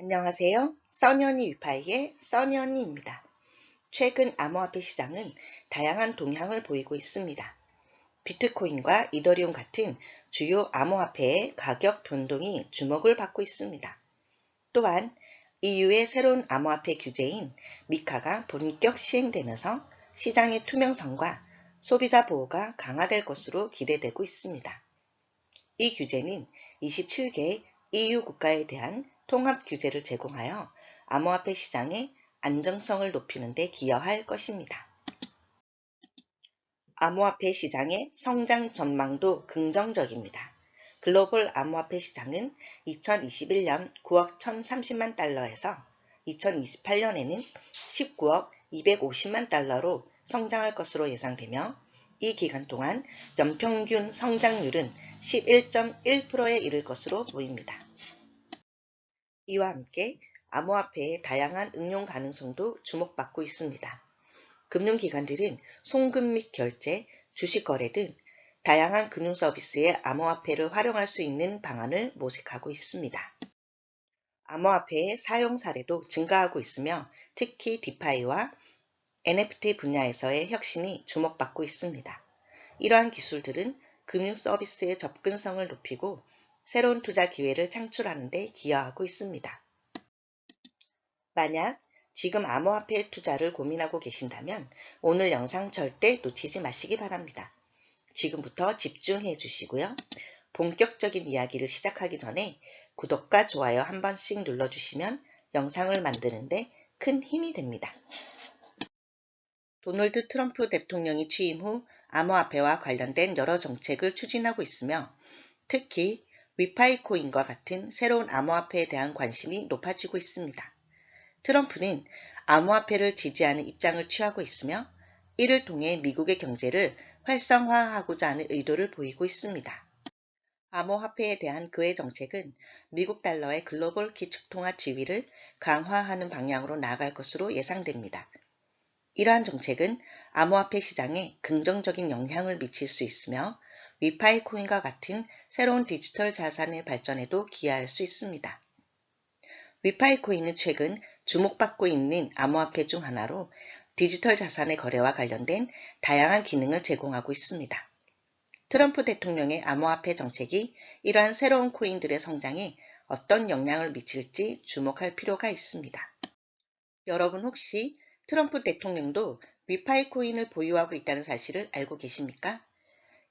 안녕하세요. 써니언니 위파이의 써니언니입니다. 최근 암호화폐 시장은 다양한 동향을 보이고 있습니다. 비트코인과 이더리움 같은 주요 암호화폐의 가격 변동이 주목을 받고 있습니다. 또한 EU의 새로운 암호화폐 규제인 미카가 본격 시행되면서 시장의 투명성과 소비자 보호가 강화될 것으로 기대되고 있습니다. 이 규제는 27개 EU 국가에 대한 통합 규제를 제공하여 암호화폐 시장의 안정성을 높이는 데 기여할 것입니다. 암호화폐 시장의 성장 전망도 긍정적입니다. 글로벌 암호화폐 시장은 2021년 9억 1,030만 달러에서 2028년에는 19억 250만 달러로 성장할 것으로 예상되며 이 기간 동안 연평균 성장률은 11.1%에 이를 것으로 보입니다. 이와 함께 암호화폐의 다양한 응용 가능성도 주목받고 있습니다. 금융기관들은 송금 및 결제, 주식 거래 등 다양한 금융 서비스에 암호화폐를 활용할 수 있는 방안을 모색하고 있습니다. 암호화폐의 사용 사례도 증가하고 있으며 특히 디파이와 NFT 분야에서의 혁신이 주목받고 있습니다. 이러한 기술들은 금융 서비스의 접근성을 높이고 새로운 투자 기회를 창출하는 데 기여하고 있습니다. 만약 지금 암호화폐 투자를 고민하고 계신다면 오늘 영상 절대 놓치지 마시기 바랍니다. 지금부터 집중해 주시고요. 본격적인 이야기를 시작하기 전에 구독과 좋아요 한 번씩 눌러주시면 영상을 만드는데 큰 힘이 됩니다. 도널드 트럼프 대통령이 취임 후 암호화폐와 관련된 여러 정책을 추진하고 있으며 특히 위파이 코인과 같은 새로운 암호화폐에 대한 관심이 높아지고 있습니다. 트럼프는 암호화폐를 지지하는 입장을 취하고 있으며 이를 통해 미국의 경제를 활성화하고자 하는 의도를 보이고 있습니다. 암호화폐에 대한 그의 정책은 미국 달러의 글로벌 기축통화 지위를 강화하는 방향으로 나아갈 것으로 예상됩니다. 이러한 정책은 암호화폐 시장에 긍정적인 영향을 미칠 수 있으며 위파이 코인과 같은 새로운 디지털 자산의 발전에도 기여할 수 있습니다. 위파이 코인은 최근 주목받고 있는 암호화폐 중 하나로 디지털 자산의 거래와 관련된 다양한 기능을 제공하고 있습니다. 트럼프 대통령의 암호화폐 정책이 이러한 새로운 코인들의 성장에 어떤 영향을 미칠지 주목할 필요가 있습니다. 여러분 혹시 트럼프 대통령도 위파이 코인을 보유하고 있다는 사실을 알고 계십니까?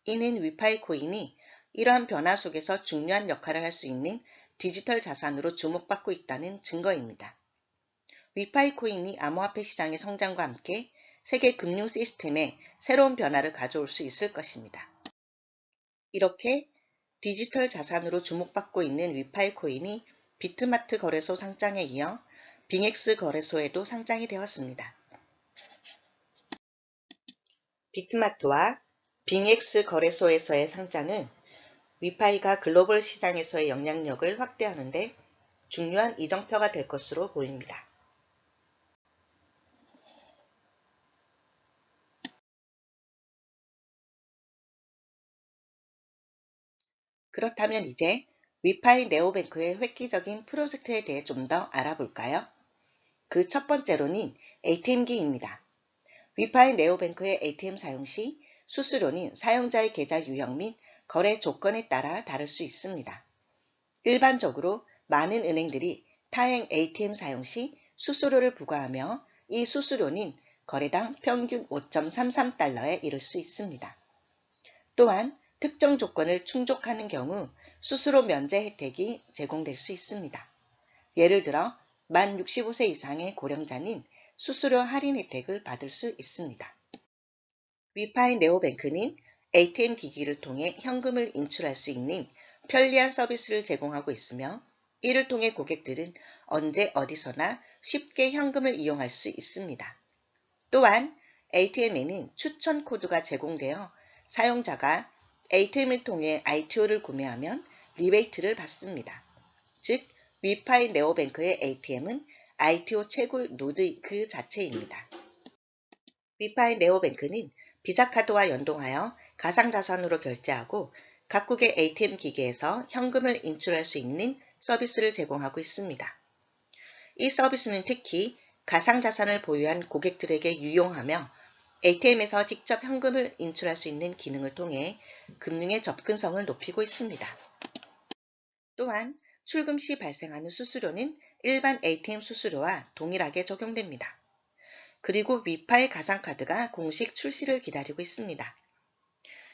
이는 위파이 코인이 이러한 변화 속에서 중요한 역할을 할 수 있는 디지털 자산으로 주목받고 있다는 증거입니다. 위파이 코인이 암호화폐 시장의 성장과 함께 세계 금융 시스템에 새로운 변화를 가져올 수 있을 것입니다. 이렇게 디지털 자산으로 주목받고 있는 위파이 코인이 비트마트 거래소 상장에 이어 빙엑스 거래소에도 상장이 되었습니다. 비트마트와 빙엑스 거래소에서의 상장은 위파이가 글로벌 시장에서의 영향력을 확대하는 데 중요한 이정표가 될 것으로 보입니다. 그렇다면 이제 위파이 네오뱅크의 획기적인 프로젝트에 대해 좀 더 알아볼까요? 그 첫 번째로는 ATM기입니다. 위파이 네오뱅크의 ATM 사용 시 수수료는 사용자의 계좌 유형 및 거래 조건에 따라 다를 수 있습니다. 일반적으로 많은 은행들이 타행 ATM 사용 시 수수료를 부과하며 이 수수료는 거래당 평균 5.33달러에 이를 수 있습니다. 또한 특정 조건을 충족하는 경우 수수료 면제 혜택이 제공될 수 있습니다. 예를 들어 만 65세 이상의 고령자는 수수료 할인 혜택을 받을 수 있습니다. 위파이 네오뱅크는 ATM 기기를 통해 현금을 인출할 수 있는 편리한 서비스를 제공하고 있으며 이를 통해 고객들은 언제 어디서나 쉽게 현금을 이용할 수 있습니다. 또한 ATM에는 추천 코드가 제공되어 사용자가 ATM을 통해 ITO를 구매하면 리베이트를 받습니다. 즉, 위파이 네오뱅크의 ATM은 ITO 채굴 노드 그 자체입니다. 위파이 네오뱅크는 비자카드와 연동하여 가상자산으로 결제하고 각국의 ATM 기계에서 현금을 인출할 수 있는 서비스를 제공하고 있습니다. 이 서비스는 특히 가상자산을 보유한 고객들에게 유용하며 ATM에서 직접 현금을 인출할 수 있는 기능을 통해 금융의 접근성을 높이고 있습니다. 또한 출금 시 발생하는 수수료는 일반 ATM 수수료와 동일하게 적용됩니다. 그리고 위파이 가상카드가 공식 출시를 기다리고 있습니다.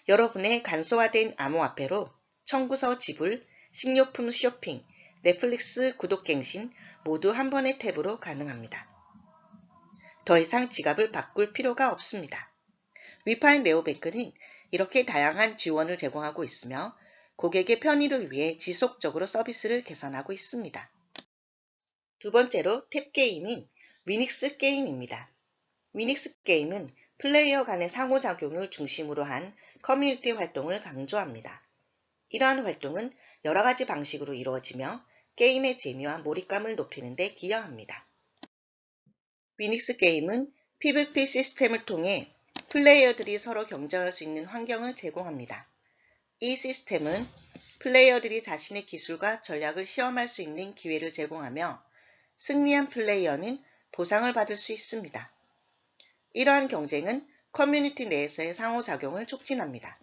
여러분의 간소화된 암호화폐로 청구서 지불, 식료품 쇼핑, 넷플릭스 구독갱신 모두 한 번의 탭으로 가능합니다. 더 이상 지갑을 바꿀 필요가 없습니다. 위파이 네오뱅크는 이렇게 다양한 지원을 제공하고 있으며 고객의 편의를 위해 지속적으로 서비스를 개선하고 있습니다. 두 번째로 탭게임인 위닉스 게임입니다. 위닉스 게임은 플레이어 간의 상호작용을 중심으로 한 커뮤니티 활동을 강조합니다. 이러한 활동은 여러 가지 방식으로 이루어지며 게임의 재미와 몰입감을 높이는 데 기여합니다. 위닉스 게임은 PVP 시스템을 통해 플레이어들이 서로 경쟁할 수 있는 환경을 제공합니다. 이 시스템은 플레이어들이 자신의 기술과 전략을 시험할 수 있는 기회를 제공하며 승리한 플레이어는 보상을 받을 수 있습니다. 이러한 경쟁은 커뮤니티 내에서의 상호작용을 촉진합니다.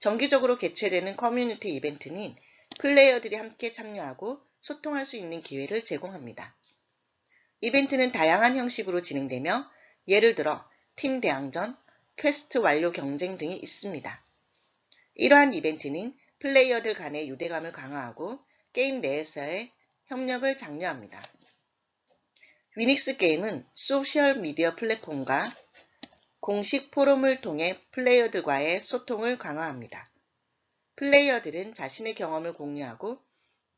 정기적으로 개최되는 커뮤니티 이벤트는 플레이어들이 함께 참여하고 소통할 수 있는 기회를 제공합니다. 이벤트는 다양한 형식으로 진행되며 예를 들어 팀 대항전, 퀘스트 완료 경쟁 등이 있습니다. 이러한 이벤트는 플레이어들 간의 유대감을 강화하고 게임 내에서의 협력을 장려합니다. 위닉스 게임은 소셜미디어 플랫폼과 공식 포럼을 통해 플레이어들과의 소통을 강화합니다. 플레이어들은 자신의 경험을 공유하고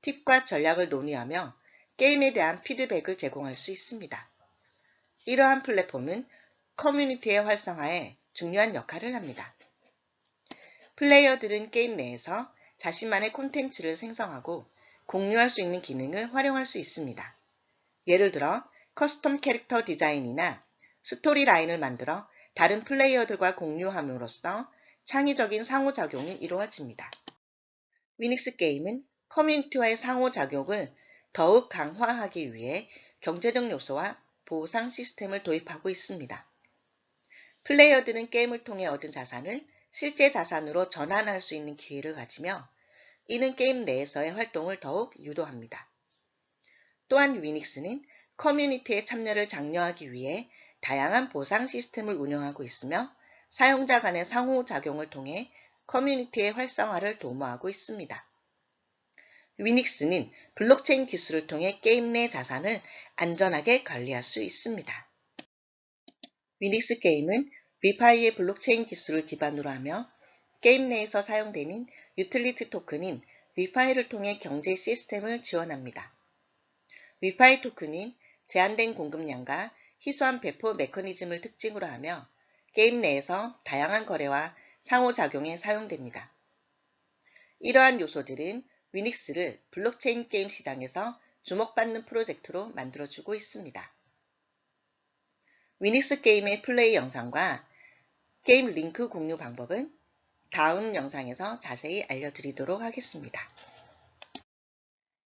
팁과 전략을 논의하며 게임에 대한 피드백을 제공할 수 있습니다. 이러한 플랫폼은 커뮤니티의 활성화에 중요한 역할을 합니다. 플레이어들은 게임 내에서 자신만의 콘텐츠를 생성하고 공유할 수 있는 기능을 활용할 수 있습니다. 예를 들어 커스텀 캐릭터 디자인이나 스토리 라인을 만들어 다른 플레이어들과 공유함으로써 창의적인 상호작용이 이루어집니다. 위닉스 게임은 커뮤니티와의 상호작용을 더욱 강화하기 위해 경제적 요소와 보상 시스템을 도입하고 있습니다. 플레이어들은 게임을 통해 얻은 자산을 실제 자산으로 전환할 수 있는 기회를 가지며 이는 게임 내에서의 활동을 더욱 유도합니다. 또한 위닉스는 커뮤니티의 참여를 장려하기 위해 다양한 보상 시스템을 운영하고 있으며 사용자 간의 상호작용을 통해 커뮤니티의 활성화를 도모하고 있습니다. 위닉스는 블록체인 기술을 통해 게임 내 자산을 안전하게 관리할 수 있습니다. 위닉스 게임은 위파이의 블록체인 기술을 기반으로 하며 게임 내에서 사용되는 유틸리티 토큰인 위파이를 통해 경제 시스템을 지원합니다. 위파이 토큰은 제한된 공급량과 희소한 배포 메커니즘을 특징으로 하며 게임 내에서 다양한 거래와 상호작용에 사용됩니다. 이러한 요소들은 위닉스를 블록체인 게임 시장에서 주목받는 프로젝트로 만들어주고 있습니다. 위닉스 게임의 플레이 영상과 게임 링크 공유 방법은 다음 영상에서 자세히 알려드리도록 하겠습니다.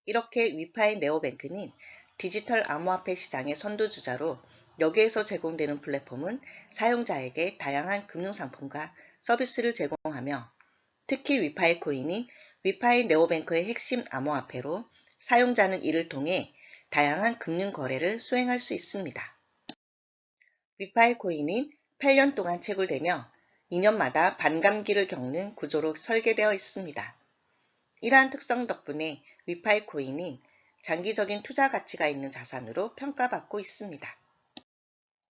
이렇게 위파의 네오뱅크는 디지털 암호화폐 시장의 선두주자로 여기에서 제공되는 플랫폼은 사용자에게 다양한 금융상품과 서비스를 제공하며 특히 위파이 코인이 위파이 네오뱅크의 핵심 암호화폐로 사용자는 이를 통해 다양한 금융 거래를 수행할 수 있습니다. 위파이 코인은 8년 동안 채굴되며 2년마다 반감기를 겪는 구조로 설계되어 있습니다. 이러한 특성 덕분에 위파이 코인은 장기적인 투자 가치가 있는 자산으로 평가받고 있습니다.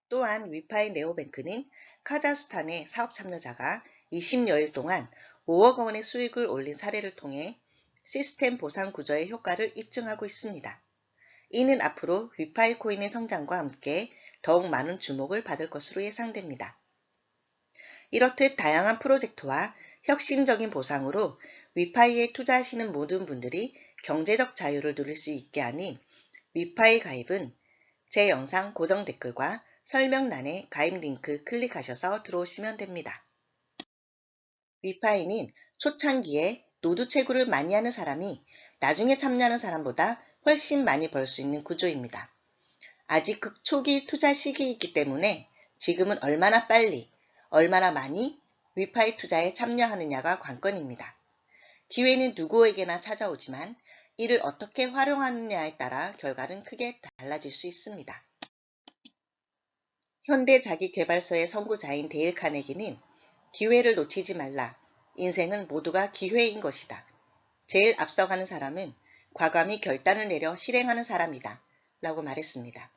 또한 위파이 네오뱅크는 카자흐스탄의 사업 참여자가 20여일 동안 5억 원의 수익을 올린 사례를 통해 시스템 보상 구조의 효과를 입증하고 있습니다. 이는 앞으로 위파이 코인의 성장과 함께 더욱 많은 주목을 받을 것으로 예상됩니다. 이렇듯 다양한 프로젝트와 혁신적인 보상으로 위파이에 투자하시는 모든 분들이 경제적 자유를 누릴 수 있게 하니 위파이 가입은 제 영상 고정 댓글과 설명란에 가입 링크 클릭하셔서 들어오시면 됩니다. 위파이는 초창기에 노드 채굴을 많이 하는 사람이 나중에 참여하는 사람보다 훨씬 많이 벌 수 있는 구조입니다. 아직 극초기 투자 시기이기 때문에 지금은 얼마나 빨리, 얼마나 많이 위파이 투자에 참여하느냐가 관건입니다. 기회는 누구에게나 찾아오지만 이를 어떻게 활용하느냐에 따라 결과는 크게 달라질 수 있습니다. 현대 자기개발서의 선구자인 데일 카네기는 기회를 놓치지 말라. 인생은 모두가 기회인 것이다. 제일 앞서가는 사람은 과감히 결단을 내려 실행하는 사람이다. 라고 말했습니다.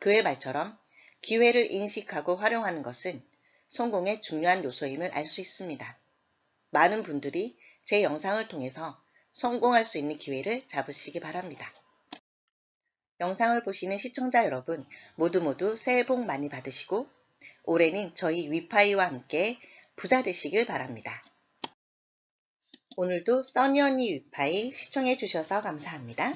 그의 말처럼 기회를 인식하고 활용하는 것은 성공의 중요한 요소임을 알 수 있습니다. 많은 분들이 제 영상을 통해서 성공할 수 있는 기회를 잡으시기 바랍니다. 영상을 보시는 시청자 여러분 모두 모두 새해 복 많이 받으시고 올해는 저희 위파이와 함께 부자 되시길 바랍니다. 오늘도 써니언니 위파이 시청해 주셔서 감사합니다.